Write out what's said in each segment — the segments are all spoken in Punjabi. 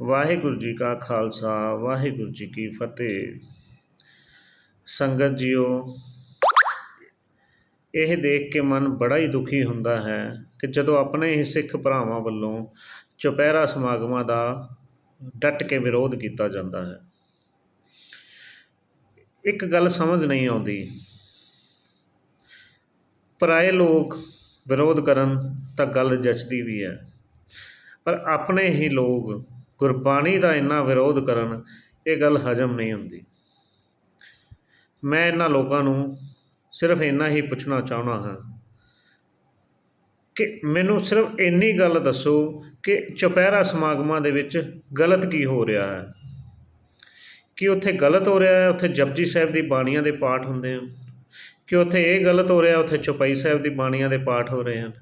ਵਾਹਿਗੁਰੂ ਜੀ ਕਾ ਖਾਲਸਾ, ਵਾਹਿਗੁਰੂ ਜੀ ਕੀ ਫਤਿਹ। ਸੰਗਤ ਜੀਓ, ਇਹ ਦੇਖ ਕੇ ਮਨ ਬੜਾ ਹੀ ਦੁਖੀ ਹੁੰਦਾ ਹੈ ਕਿ ਜਦੋਂ ਆਪਣੇ ਹੀ ਸਿੱਖ ਭਰਾਵਾਂ ਵੱਲੋਂ ਚੁਪਹਿਰਾ ਸਮਾਗਮਾਂ ਦਾ ਡਟ ਕੇ ਵਿਰੋਧ ਕੀਤਾ ਜਾਂਦਾ ਹੈ। ਇੱਕ ਗੱਲ ਸਮਝ ਨਹੀਂ ਆਉਂਦੀ। ਪਰਾਏ ਲੋਕ ਵਿਰੋਧ ਕਰਨ ਤਾਂ ਗੱਲ ਜੱਚਦੀ ਵੀ ਹੈ, ਪਰ ਆਪਣੇ ਹੀ ਲੋਕ ਗੁਰਬਾਣੀ ਦਾ ਇੰਨਾ ਵਿਰੋਧ ਕਰਨ, ਇਹ ਗੱਲ ਹਜਮ ਨਹੀਂ ਹੁੰਦੀ। ਮੈਂ ਇਹਨਾਂ ਲੋਕਾਂ ਨੂੰ ਸਿਰਫ ਇੰਨਾ ਹੀ ਪੁੱਛਣਾ ਚਾਹੁੰਦਾ ਹਾਂ ਕਿ ਮੈਨੂੰ ਸਿਰਫ ਇੰਨੀ ਗੱਲ ਦੱਸੋ ਕਿ ਚੁਪਹਿਰਾ ਸਮਾਗਮਾਂ ਦੇ ਵਿੱਚ ਗਲਤ ਕੀ ਹੋ ਰਿਹਾ ਹੈ? ਕਿ ਉੱਥੇ ਗਲਤ ਹੋ ਰਿਹਾ ਹੈ? ਉੱਥੇ ਜਪਜੀ ਸਾਹਿਬ ਦੀ ਬਾਣੀਆਂ ਦੇ ਪਾਠ ਹੁੰਦੇ ਹਨ? ਕਿ ਉੱਥੇ ਇਹ ਗਲਤ ਹੋ ਰਿਹਾ ਉੱਥੇ ਚੁਪਈ ਸਾਹਿਬ ਦੀ ਬਾਣੀਆਂ ਦੇ ਪਾਠ ਹੋ ਰਹੇ ਹਨ?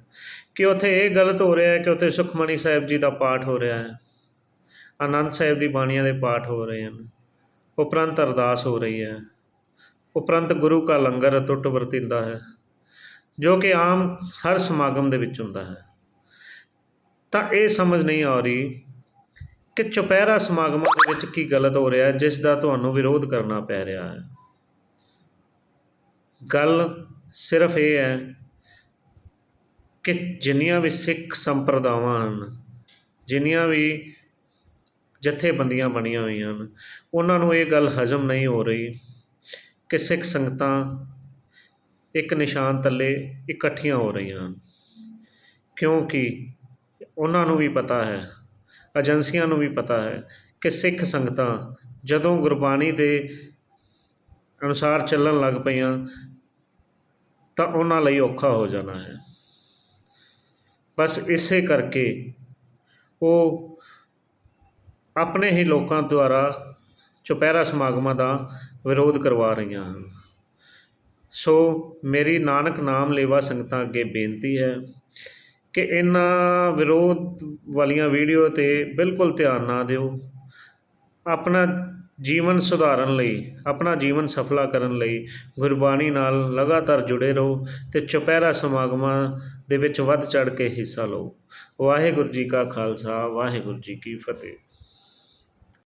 ਕਿ ਉੱਥੇ ਇਹ ਗਲਤ ਹੋ ਰਿਹਾ ਹੈ ਕਿ ਉੱਥੇ ਸੁਖਮਣੀ ਸਾਹਿਬ ਜੀ ਦਾ ਪਾਠ ਹੋ ਰਿਹਾ ਹੈ? ਆਨੰਦ ਸਾਹਿਬ ਦੀ ਬਾਣੀਆਂ ਦੇ ਪਾਠ ਹੋ ਰਹੇ ਹਨ। ਉਪਰੰਤ ਅਰਦਾਸ ਹੋ ਰਹੀ ਹੈ। ਉਪਰੰਤ ਗੁਰੂ ਕਾ ਲੰਗਰ ਅਟੁੱਟ ਵਰਤਿੰਦਾ ਹੈ, ਜੋ ਕਿ ਆਮ ਹਰ ਸਮਾਗਮ ਦੇ ਵਿੱਚ ਹੁੰਦਾ ਹੈ। ਤਾਂ ਇਹ ਸਮਝ ਨਹੀਂ ਆ ਰਹੀ ਕਿ ਚੁਪਹਿਰਾ ਸਮਾਗਮਾਂ ਦੇ ਵਿੱਚ ਕੀ ਗਲਤ ਹੋ ਰਿਹਾ ਜਿਸ ਦਾ ਤੁਹਾਨੂੰ ਵਿਰੋਧ ਕਰਨਾ ਪੈ ਰਿਹਾ ਹੈ। ਗੱਲ ਸਿਰਫ ਇਹ ਹੈ ਕਿ ਜਿੰਨੀਆਂ ਵੀ ਸਿੱਖ ਸੰਪਰਦਾਵਾਂ ਹਨ, ਜਿੰਨੀਆਂ ਵੀ ਜਥੇਬੰਦੀਆਂ ਬਣੀਆਂ ਹੋਈਆਂ ਹਨ। ਉਹਨਾਂ ਨੂੰ ਇਹ ਗੱਲ ਹਜਮ ਨਹੀਂ ਹੋ ਰਹੀ ਕਿ ਸਿੱਖ ਸੰਗਤਾਂ ਇੱਕ ਨਿਸ਼ਾਨ ਥੱਲੇ ਇਕੱਠੀਆਂ ਹੋ ਰਹੀਆਂ ਹਨ। ਕਿਉਂਕਿ ਉਹਨਾਂ ਨੂੰ ਵੀ ਪਤਾ ਹੈ, ਏਜੰਸੀਆਂ ਨੂੰ ਵੀ ਪਤਾ ਹੈ ਕਿ ਸਿੱਖ ਸੰਗਤਾਂ ਜਦੋਂ ਗੁਰਬਾਣੀ ਦੇ ਅਨੁਸਾਰ ਚੱਲਣ ਲੱਗ ਪਈਆਂ ਤਾਂ ਉਹਨਾਂ ਲਈ ਔਖਾ ਹੋ ਜਾਣਾ ਹੈ। ਬਸ ਇਸੇ ਕਰਕੇ ਉਹ ਆਪਣੇ ਹੀ ਲੋਕਾਂ ਦੁਆਰਾ ਚੁਪਹਿਰਾ ਸਮਾਗਮਾਂ ਦਾ ਵਿਰੋਧ ਕਰਵਾ ਰਹੀਆਂ ਹਨ। ਸੋ ਮੇਰੀ ਨਾਨਕ ਨਾਮ ਲੇਵਾ ਸੰਗਤਾਂ ਅੱਗੇ ਬੇਨਤੀ ਹੈ ਕਿ ਇਹਨਾਂ ਵਿਰੋਧ ਵਾਲੀਆਂ ਵੀਡੀਓ 'ਤੇ ਬਿਲਕੁਲ ਧਿਆਨ ਨਾ ਦਿਓ। ਆਪਣਾ ਜੀਵਨ ਸੁਧਾਰਨ ਲਈ, ਆਪਣਾ ਜੀਵਨ ਸਫਲਾ ਕਰਨ ਲਈ ਗੁਰਬਾਣੀ ਨਾਲ ਲਗਾਤਾਰ ਜੁੜੇ ਰਹੋ ਤੇ ਚੁਪਹਿਰਾ ਸਮਾਗਮਾਂ ਦੇ ਵਿੱਚ ਵੱਧ ਚੜ ਕੇ ਹਿੱਸਾ ਲਓ। ਵਾਹਿਗੁਰੂ ਜੀ ਕਾ ਖਾਲਸਾ, ਵਾਹਿਗੁਰੂ ਜੀ ਕੀ ਫਤਿਹ।